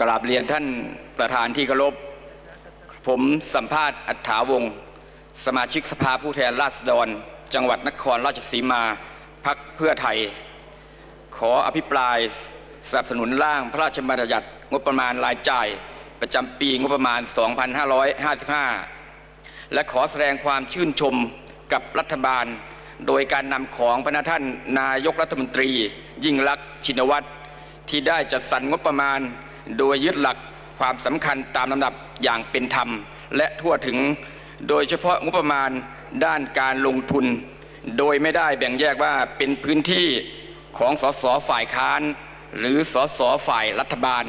กราบเรียนท่านประธานที่เคารพ ผมสัมภาษณ์อัฏฐาวงศ์สมาชิกสภาผู้แทนราษฎร จังหวัดนครราชสีมาพักเพื่อไทย ขออภิปรายสนับสนุนร่างพระราชบัญญัติงบประมาณรายจ่าย ประจำปีงบประมาณ 2555 และขอแสดงความชื่นชมกับรัฐบาล โดยการนำของพระท่านนายกรัฐมนตรี ยิ่งลักษณ์ชินวัตรที่ได้จัดสรรงบประมาณ โดยยึดหลักความสำคัญตามลำดับอย่างเป็นธรรม และทั่วถึง โดยเฉพาะงบประมาณด้านการลงทุน โดยไม่ได้แบ่งแยกว่าเป็นพื้นที่ของสสฝ่ายค้าน หรือสสฝ่ายรัฐบาล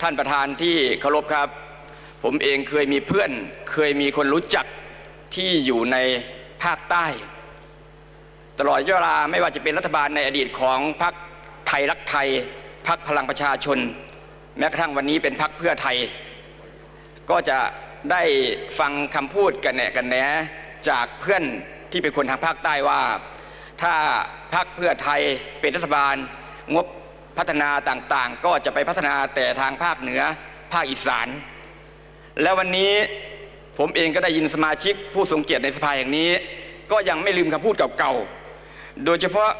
ท่านประธานที่เคารพครับ ผมเองเคยมีเพื่อนเคยมีคนรู้จักที่อยู่ในภาคใต้ ตลอดเวลาไม่ว่าจะเป็นรัฐบาลในอดีตของพรรคไทยรักไทยพรรคพลังประชาชน แม้กระทั่งวันนี้เป็นพรรคเพื่อไทย ก็จะได้ฟังคำพูดกันแหนกันแหนจากเพื่อนที่เป็นคนทางภาคใต้ว่า ถ้าพรรคเพื่อไทยเป็นรัฐบาลงบพัฒนาต่างๆ ก็จะไปพัฒนาแต่ทางภาคเหนือภาคอีสาน แล้ววันนี้ผมเองก็ได้ยินสมาชิกผู้ทรงเกียรติในสภาแห่งนี้ ก็ยังไม่ลืมคำพูดเก่าๆ โดยเฉพาะ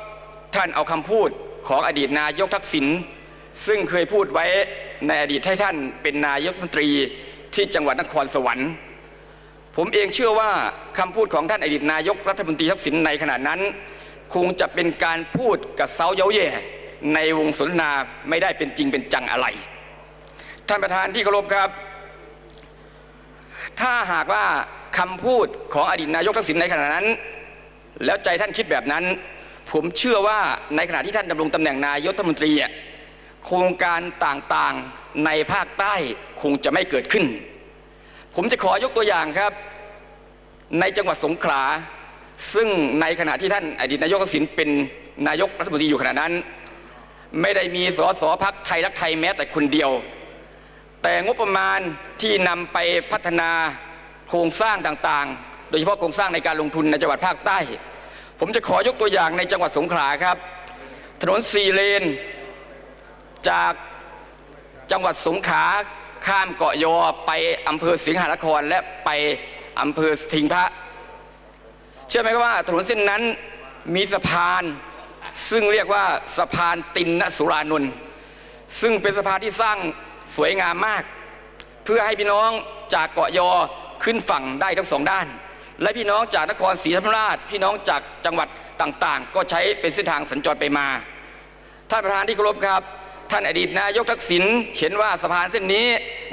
ท่านเอาคำพูดของอดีตนายกทักษิณซึ่งเคยพูดไว้ในอดีตให้ท่านเป็นนายกมนตรีที่จังหวัดนครสวรรค์ ผมเองเชื่อว่าคำพูดของท่านอดีตนายกรัฐมนตรีทักษิณในขณะนั้น คงจะเป็นการพูดกับเซาเย้าแย่ในวงสนทนาไม่ได้เป็นจริงเป็นจังอะไร ท่านประธานที่เคารพครับ ถ้าหากว่าคำพูดของอดีตนายกทักษิณในขณะนั้น แล้วใจท่านคิดแบบนั้น ผมเชื่อว่าในขณะที่ท่านดำรงตำแหน่งนายกรัฐมนตรีโครงการต่างๆในภาคใต้คงจะไม่เกิดขึ้น ผมจะขอยกตัวอย่างครับ ในจังหวัดสงขลาซึ่งในขณะที่ท่านอดีตนายกทักษิณเป็นนายกรัฐมนตรีอยู่ขณะนั้น ไม่ได้มีสสพักไทยรักไทยแม้แต่คนเดียว แต่งบประมาณที่นำไปพัฒนาโครงสร้างต่างๆ ยเฉพาะโครงสร้างในการลงทุนในจังหวัดภาคใต้ ผมจะขอยกตัวอย่างในจังหวัดสงขลาครับ ถนนสี่เลน จากจังหวัดสงขลาข้ามเกาะยอไปอำเภอสิงหนครและไปอำเภอสิงพระ เชื่อไหมครับว่าถนนเส้นนั้นมีสะพาน ซึ่งเรียกว่าสะพานตินนสุรานนท์ซึ่งเป็นสะพานที่สร้างสวยงามมาก เพื่อให้พี่น้องจากเกาะยอขึ้นฝั่งได้ทั้งสองด้าน และพี่น้องจากนครศรีธรรมราช พี่น้องจากจังหวัดต่างๆ ก็ใช้เป็นเส้นทางสัญจรไปมา ท่านประธานที่เคารพครับ ท่านอดีตนายกทักษิณเห็นว่าสะพานเส้นนี้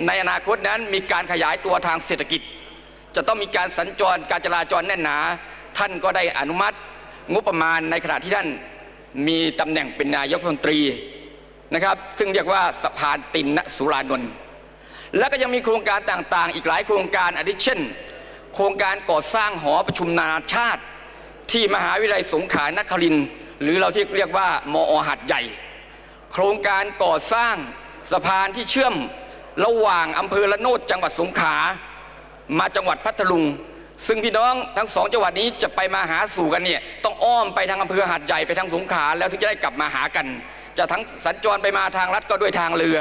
ในอนาคตนั้นมีการขยายตัวทางเศรษฐกิจ จะต้องมีการสัญจรการจราจรแน่นหนา ท่านก็ได้อนุมัติงบประมาณในขณะที่ท่านมีตำแหน่งเป็นนายกรัฐมนตรีนะครับ ซึ่งเรียกว่าสะพานตินสุรานนท์และก็ยังมีโครงการต่างๆ อีกหลายโครงการอาทิเช่น โครงการก่อสร้างหอประชุมนานาชาติ ที่มหาวิทยาลัยสงขลานครินหรือเราที่เรียกว่ามอหัดใหญ่ โครงการก่อสร้างสะพานที่เชื่อมระหว่างอำเภอละโนดจังหวัดสงขลามาจังหวัดพัทลุง ซึ่งพี่น้องทั้งสองจังหวัดนี้จะไปมาหาสู่กันเนี่ยต้องอ้อมไปทางอำเภอหาดใหญ่ไปทางสงขลาแล้วถึงจะได้กลับมาหากัน จะทั้งสัญจรไปมาทางลัดก็ด้วยทางเรือ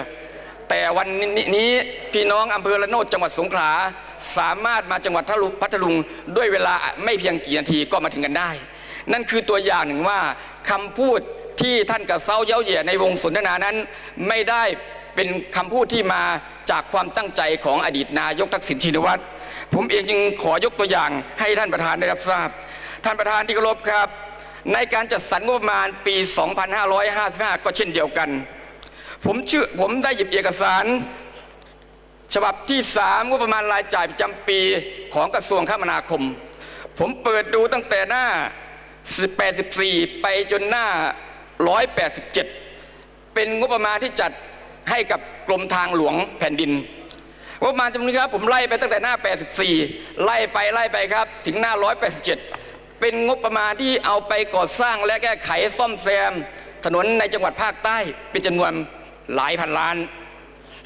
แต่วันนี้พี่น้องอำเภอละโนดจังหวัดสงขลาสามารถมาจังหวัดพัทลุงด้วยเวลาไม่เพียงกี่นาทีก็มาถึงกันได้ นั่นคือตัวอย่างหนึ่งว่าคำพูดที่ท่านกับเซาเย้าเหยียในวงสนทนานั้น ไม่ได้เป็นคำพูดที่มาจากความตั้งใจของอดีตนายกทักษิณชินวัตรผมเองจึงขอยกตัวอย่างให้ท่านประธานได้รับทราบ ท่านประธานที่เคารพครับ ในการจัดสรรงบประมาณปี 2555 ก็เช่นเดียวกัน ผมชื่อผมได้หยิบเอกสาร ฉบับที่3งบประมาณรายจ่ายประจำปีของกระทรวงคมนาคม ผมเปิดดูตั้งแต่หน้า 84 ไปจนหน้า 187 เป็นงบประมาณที่จัดให้กับกรมทางหลวงแผ่นดินงบประมาณจำนวนนี้ครับผมไล่ไปตั้งแต่หน้า 84 ไล่ไปไล่ไปครับ ถึงหน้า 187 เป็นงบประมาณที่เอาไปก่อสร้างและแก้ไขซ่อมแซมถนนในจังหวัดภาคใต้เป็นจำนวน หลายพันล้าน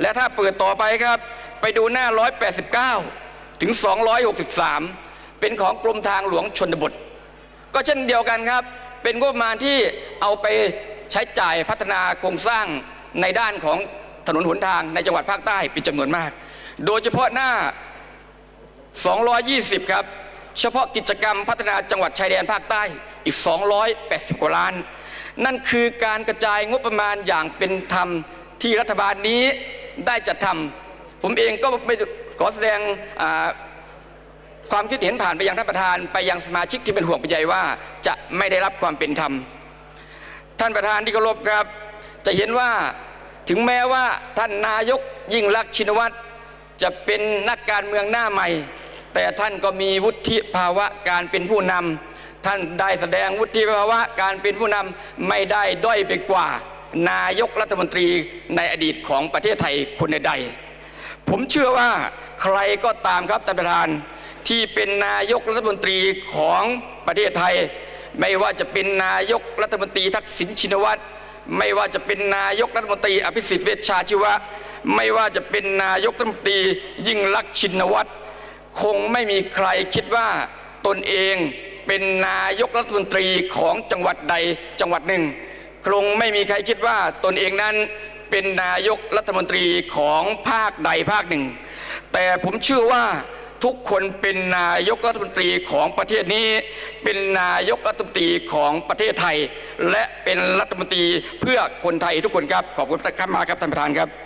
และถ้าเปิดต่อไปครับ ไปดูหน้า 189 ถึง 263 เป็นของกรมทางหลวงชนบท ก็เช่นเดียวกันครับ เป็นงบประมาณที่เอาไปใช้จ่ายพัฒนาโครงสร้างในด้านของถนนหนทางในจังหวัดภาคใต้เป็นจำนวนมาก โดยเฉพาะหน้า 220 ครับ เฉพาะกิจกรรมพัฒนาจังหวัดชายแดนภาคใต้อีก 280 กว่าล้าน นั่นคือการกระจายงบประมาณอย่างเป็นธรรมที่รัฐบาลนี้ได้จัดทำผมเองก็ไม่ขอแสดงความคิดเห็นผ่านไปยังท่านประธานไปยังสมาชิกที่เป็นห่วงเป็นใยว่าจะไม่ได้รับความเป็นธรรม ท่านประธานที่เคารพครับ จะเห็นว่าถึงแม้ว่าท่านนายกยิ่งรักษณ์ชินวัตรจะเป็นนักการเมืองหน้าใหม่ แต่ท่านก็มีวุฒิภาวะการเป็นผู้นำ ท่านได้แสดงวุฒิภาวะการเป็นผู้นำไม่ได้ด้อยไปกว่า นายกรัฐมนตรีในอดีตของประเทศไทยคนใดๆผมเชื่อว่าใครก็ตามครับท่านประธานที่เป็นนายกรัฐมนตรีของประเทศไทย ไม่ว่าจะเป็นนายกรัฐมนตรีทักษิณชินวัตรไม่ว่าจะเป็นนายกรัฐมนตรีอภิสิทธิ์เวชชาชีวะ ไม่ว่าจะเป็นนายกรัฐมนตรียิ่งลักษณ์ชินวัตรคงไม่มีใครคิดว่าตนเอง เป็นนายกรัฐมนตรีของจังหวัดใดจังหวัดหนึ่ง คงไม่มีใครคิดว่าตนเองนั้นเป็นนายกรัฐมนตรีของภาคใดภาคหนึ่ง แต่ผมเชื่อว่าทุกคนเป็นนายกรัฐมนตรีของประเทศนี้ เป็นนายกรัฐมนตรีของประเทศไทย และเป็นรัฐมนตรีเพื่อคนไทยทุกคนครับ ขอบคุณท่านมาครับท่านประธานครับ